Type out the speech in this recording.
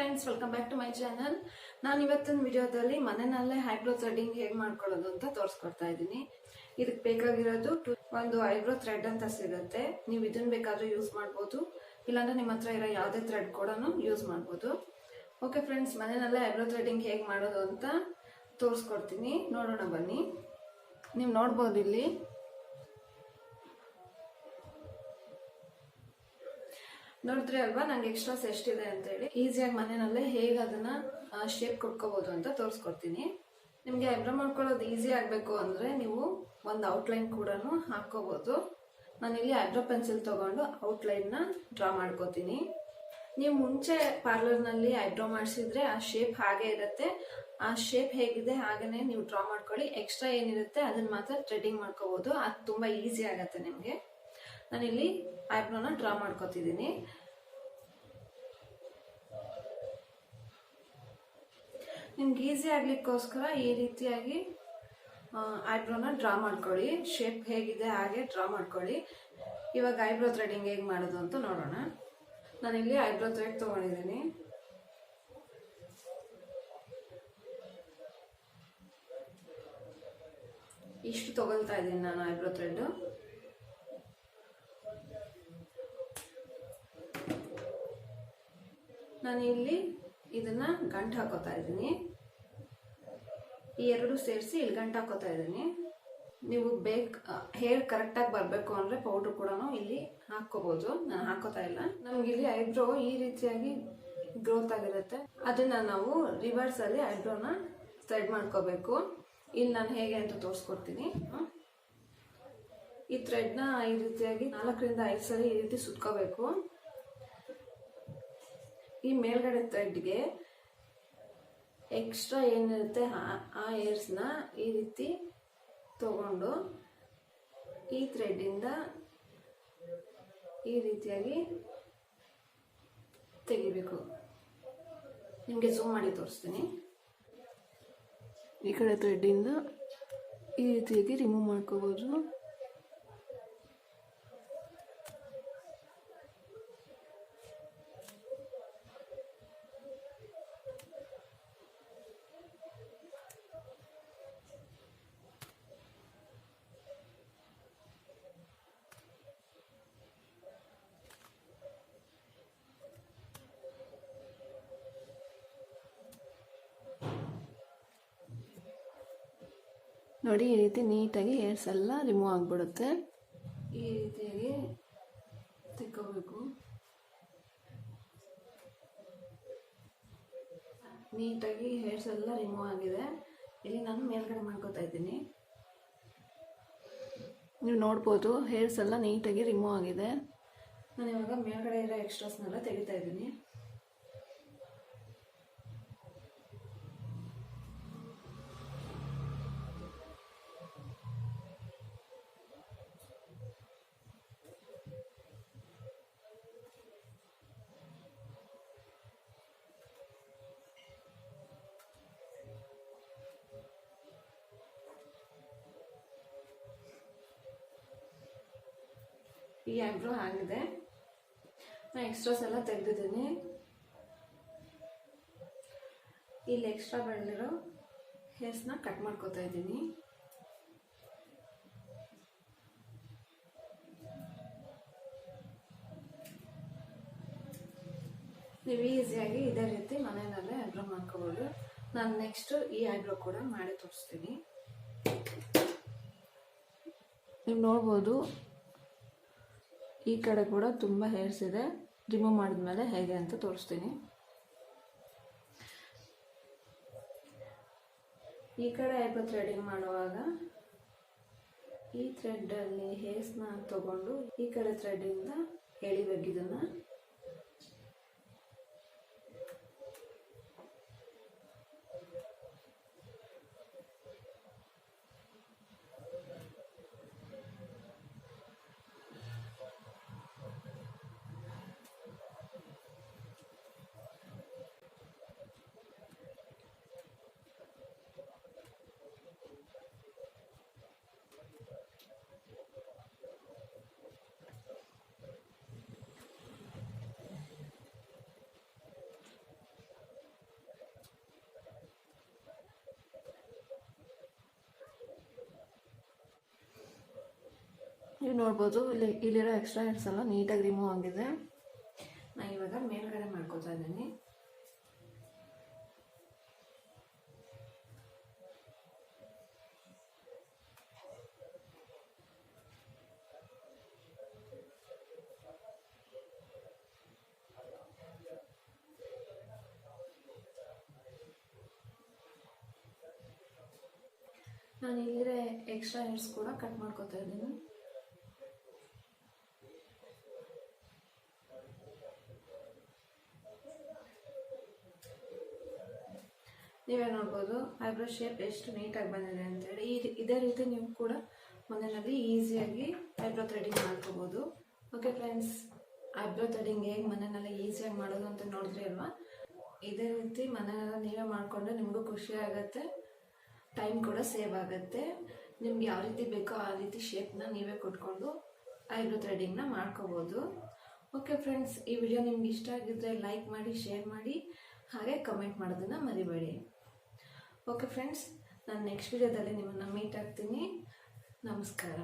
Friends welcome back to my channel ನಾನು ಇವತ್ತಿನ ವಿಡಿಯೋದಲ್ಲಿ ಮನೆಯಲ್ಲೇ ಐಬ್ರೋ ಥ್ರೆಡಿಂಗ್ ಹೇಗೆ ಮಾಡ್ಕೊಳ್ಳೋದು ಅಂತ ತೋರಿಸ್ಕೊಡ್ತಾ ಇದ್ದೀನಿ. ಇದಕ್ಕೆ ಬೇಕಾಗಿರೋದು ಒಂದು ಐಬ್ರೋ ಥ್ರೆಡ್ ಅಂತ ಸಿಗುತ್ತೆ. ನೀವು ಇದನ್ನ ಬೇಕಾದರೂ ಯೂಸ್ ಮಾಡ್ಬೋದು. ಇಲ್ಲಾಂದ್ರೆ ನಿಮ್ಮ ಹತ್ರ ಇರೋ ಯಾವುದೇ ಥ್ರೆಡ್ ಕೂಡ ಯೂಸ್ ಮಾಡ್ಬೋದು. ಓಕೆ ಫ್ರೆಂಡ್ಸ್ ಮನೆಯಲ್ಲೇ ಐಬ್ರೋ ಥ್ರೆಡಿಂಗ್ ಹೇಗೆ ಮಾಡೋದು ಅಂತ ತೋರಿಸ್ಕೊಡ್ತೀನಿ. ನೋಡೋಣ ಬನ್ನಿ. ನೀವು ನೋಡ್ಬೋದು ಇಲ್ಲಿ. ನೋಡಿದ್ರೆ ಅಲ್ವಾ? ನಂಗೆ ಎಕ್ಸ್ಟ್ರಾಸ್ ಎಷ್ಟಿದೆ ಅಂತ ಹೇಳಿ ಈಸಿಯಾಗಿ ಮನೆಯಲ್ಲೇ ಹೇಗೆ ಅದನ್ನ ಶೇಪ್ ಕೊಟ್ಕೋಬಹುದು ಅಂತ ತೋರಿಸ್ಕೊಡ್ತೀನಿ. ನಿಮಗೆ ಐಬ್ರೋ ಮಾಡ್ಕೊಳ್ಳೋದು ಈಸಿ ಆಗಬೇಕು ಅಂದ್ರೆ ನೀವು ಒಂದು ಔಟ್ಲೈನ್ ಕೂಡ ಹಾಕೋಬಹುದು ನಾನಿಲ್ಲಿ ಐಬ್ರೋ ಪೆನ್ಸಿಲ್ ತಗೊಂಡು ಔಟ್ಲೈನ್ನ ಡ್ರಾ ಮಾಡ್ಕೋತೀನಿ. ನೀವು ಮುಂಚೆ ಪಾರ್ಲರ್ನಲ್ಲಿ ಐಬ್ರೋ ಮಾಡಿಸಿದ್ರೆ ಆ ಶೇಪ್ ಹಾಗೆ ಇರುತ್ತೆ. ಆ ಶೇಪ್ ಹೇಗಿದೆ ಹಾಗೆ ನೀವು ಡ್ರಾ ಮಾಡ್ಕೊಳ್ಳಿ. ಎಕ್ಸ್ಟ್ರಾ ಏನಿರುತ್ತೆ ಅದನ್ನ ಮಾತ್ರ ಥ್ರೆಡಿಂಗ್ ಮಾಡ್ಕೋಬಹುದು ಅದು ತುಂಬಾ ಈಸಿ ಆಗತ್ತೆ ನಿಮಗೆ. ನಾನಿಲ್ಲಿ ಐಬ್ರೋನ ಡ್ರಾ ಮಾಡ್ಕೋತಿದ್ದೀನಿ. ನಿಮ್ಗೆ ಈಸಿ ಆಗ್ಲಿಕ್ಕೋಸ್ಕರ ಈ ರೀತಿಯಾಗಿ ಐಬ್ರೋನ ಡ್ರಾ ಮಾಡ್ಕೊಳ್ಳಿ. ಶೇಪ್ ಹೇಗಿದೆ, ಹಾಗೆ ಡ್ರಾ ಮಾಡ್ಕೊಳ್ಳಿ. ಇವಾಗ ಐಬ್ರೋ ಥ್ರೆಡಿಂಗ್ ಹೇಗೆ ಮಾಡೋದು ಅಂತ ನೋಡೋಣ. ನಾನಿಲ್ಲಿ ಐಬ್ರೋ ಥ್ರೆಡ್ ತೊಗೊಂಡಿದ್ದೀನಿ. ಇಷ್ಟು ತಗೊಳ್ತಾ ಇದ್ದೀನಿ ನಾನು ಐಬ್ರೋ ಥ್ರೆಡ್ ನಾನು ಇಲ್ಲಿ ಇದನ್ನ ಗಂಟು ಹಾಕೋತಾ ಇದ್ದೀನಿ. ಈ ಎರಡು ಸೇರಿಸಿ ಇಲ್ಲಿ ಗಂಟು ಹಾಕೋತಾ ಇದ್ದೀನಿ. ನೀವು ಬೇಕ್ ಹೇರ್ ಕರೆಕ್ಟಾಗಿ ಬರಬೇಕು ಅಂದರೆ ಪೌಡ್ರ್ ಕೂಡ ಇಲ್ಲಿ ಹಾಕ್ಕೋಬೋದು. ನಾನು ಹಾಕೋತಾ ಇಲ್ಲ. ಇಲ್ಲಿ ಐಬ್ರೋ ಈ ರೀತಿಯಾಗಿ ಗ್ರೋತ್ ಆಗಿರುತ್ತೆ. ಅದನ್ನ ನಾವು ರಿವರ್ಸ್ ಅಲ್ಲಿ ಐಬ್ರೋನ ಸ್ಟ್ರೈಡ್ ಮಾಡ್ಕೋಬೇಕು. ಇಲ್ಲಿ ನಾನು ಹೇಗೆ ಅಂತ ತೋರಿಸ್ಕೊಡ್ತೀನಿ. ಈ ಥ್ರೆಡ್ನ ಈ ರೀತಿಯಾಗಿ ನಾಲ್ಕರಿಂದ ಐದು ಸಲ ಈ ರೀತಿ ಸುತ್ಕೋಬೇಕು. ಈ ಮೇಲ್ಗಡೆ ಥ್ರೆಡ್ಗೆ ಎಕ್ಸ್ಟ್ರಾ ಏನಿರುತ್ತೆ ಆ- ಏರ್ಸ್ನ ಈ ರೀತಿ ತಗೊಂಡು ಈ ಥ್ರೆಡ್ಡಿಂದ ಈ ರೀತಿಯಾಗಿ ತೆಗಿಬೇಕು. ನಿಮಗೆ ಝೂಮ್ ಮಾಡಿ ತೋರಿಸ್ತೀನಿ. ಈ ಕಡೆ ಥ್ರೆಡ್ಡಿಂದ ಈ ರೀತಿಯಾಗಿ ರಿಮೂವ್ ಮಾಡ್ಕೋಬೋದು. ನೋಡಿ, ಈ ರೀತಿ ನೀಟಾಗಿ ಹೇರ್ಸ್ ಎಲ್ಲ ರಿಮೂವ್ ಆಗಿಬಿಡುತ್ತೆ. ಈ ರೀತಿಯಾಗಿ ತಿಕ್ಕೋಬೇಕು. ನೀಟಾಗಿ ಹೇರ್ಸ್ ಎಲ್ಲ ರಿಮೂವ್ ಆಗಿದೆ. ಇಲ್ಲಿ ನಾನು ಮೇಲ್ಗಡೆ ಮಾಡ್ಕೋತಾ ಇದ್ದೀನಿ. ನೀವು ನೋಡ್ಬೋದು, ಹೇರ್ಸ್ ಎಲ್ಲ ನೀಟಾಗಿ ರಿಮೂವ್ ಆಗಿದೆ. ನಾನು ಇವಾಗ ಮೇಲ್ಗಡೆ ಇರೋ ಎಕ್ಸ್ಟ್ರಾಸ್ನೆಲ್ಲ ತೆಗಿತಾ ಇದ್ದೀನಿ. ಈ ಐಬ್ರೋ ಆಗಿದೆ ನಾನು ಎಕ್ಸ್ಟ್ರಾಸ್ ಎಲ್ಲ ತೆಗೆದಿದ್ದೀನಿ. ಇಲ್ಲಿ ಎಕ್ಸ್ಟ್ರಾ ಬೆಳೆದಿರೋ ಹೇರ್ಸ್ನ ಕಟ್ ಮಾಡ್ಕೋತಾ ಇದ್ದೀನಿ. ನೀವು ಈಸಿಯಾಗಿ ಇದೇ ರೀತಿ ಮನೆಯಲ್ಲೇ ಐಬ್ರೋ ಮಾಡ್ಕೋಬೋದು. ನಾನು ನೆಕ್ಸ್ಟ್ ಈ ಐಬ್ರೋ ಕೂಡ ಮಾಡಿ ತೋರಿಸ್ತೀನಿ. ನೀವು ನೋಡ್ಬೋದು ಈ ಕಡೆ ಕೂಡ ತುಂಬ ಹೇರ್ಸ್ ಇದೆ. ರಿಮೂವ್ ಮಾಡಿದ್ಮೇಲೆ ಹೇಗೆ ಅಂತ ತೋರಿಸ್ತೀನಿ. ಈ ಕಡೆ ಐಬ್ರೋ ಥ್ರೆಡಿಂಗ್ ಮಾಡುವಾಗ ಈ ಥ್ರೆಡ್ಡಲ್ಲಿ ಹೇರ್ಸ್ನ ತಗೊಂಡು ಈ ಕಡೆ ಥ್ರೆಡ್ಡಿಂದ ಎಳಿಬೇಕು ನೀವು ನೋಡ್ಬೋದು. ಇಲ್ಲಿ ಇಲ್ಲಿರೋ ಎಕ್ಸ್ಟ್ರಾ ಹೆಡ್ಸ್ ಎಲ್ಲ ನೀಟಾಗಿ ರಿಮೂವ್ ಆಗಿದೆ. ನಾನು ಇವಾಗ ಮೇಲ್ಗಡೆ ಮಾಡ್ಕೋತಾ ಇದ್ದೀನಿ. ನಾನು ಇಲ್ಲಿರೋ ಎಕ್ಸ್ಟ್ರಾ ಹೇರ್ಸ್ ಕೂಡ ಕಟ್ ಮಾಡ್ಕೋತಾ ಇದ್ದೀನಿ. ನೀವೇ ನೋಡ್ಬೋದು ಐಬ್ರೋ ಶೇಪ್ ಎಷ್ಟು ನೀಟಾಗಿ ಬಂದಿದೆ ಅಂತೇಳಿ, ಈ ಇದೇ ರೀತಿ ನೀವು ಕೂಡ ಮನೆಯಲ್ಲಿ ಈಸಿಯಾಗಿ ಐಬ್ರೋ ಥ್ರೆಡಿಂಗ್ ಮಾಡ್ಕೋಬೋದು. ಓಕೆ ಫ್ರೆಂಡ್ಸ್ ಐಬ್ರೋ ಥ್ರೆಡಿಂಗ್ ಹೇಗೆ ಮನೆಯಲ್ಲಿ ಈಸಿಯಾಗಿ ಮಾಡೋದು ಅಂತ ನೋಡಿದ್ರಿ ಅಲ್ವಾ? ಇದೇ ರೀತಿ ಮನೆಯಲ್ಲ ನೀವೇ ಮಾಡಿಕೊಂಡ್ರೆ ನಿಮಗೂ ಖುಷಿ ಆಗುತ್ತೆ ಟೈಮ್ ಕೂಡ ಸೇವ್ ಆಗುತ್ತೆ. ನಿಮ್ಗೆ ಯಾವ ರೀತಿ ಬೇಕೋ ಆ ರೀತಿ ಶೇಪ್ನ ನೀವೇ ಕೊಟ್ಕೊಂಡು ಐಬ್ರೋ ಥ್ರೆಡಿಂಗ್ನ ಮಾಡ್ಕೋಬೋದು. ಓಕೆ ಫ್ರೆಂಡ್ಸ್ ಈ ವಿಡಿಯೋ ನಿಮ್ಗೆ ಇಷ್ಟ ಆಗಿದ್ರೆ ಲೈಕ್ ಮಾಡಿ ಶೇರ್ ಮಾಡಿ, ಹಾಗೆ ಕಮೆಂಟ್ ಮಾಡೋದನ್ನ ಮರಿಬೇಡಿ. ಓಕೆ ಫ್ರೆಂಡ್ಸ್ ನಾನು ನೆಕ್ಸ್ಟ್ ವಿಡಿಯೋದಲ್ಲಿ ನಿಮ್ಮನ್ನು ಮೀಟ್ ಆಗ್ತೀನಿ. ನಮಸ್ಕಾರ.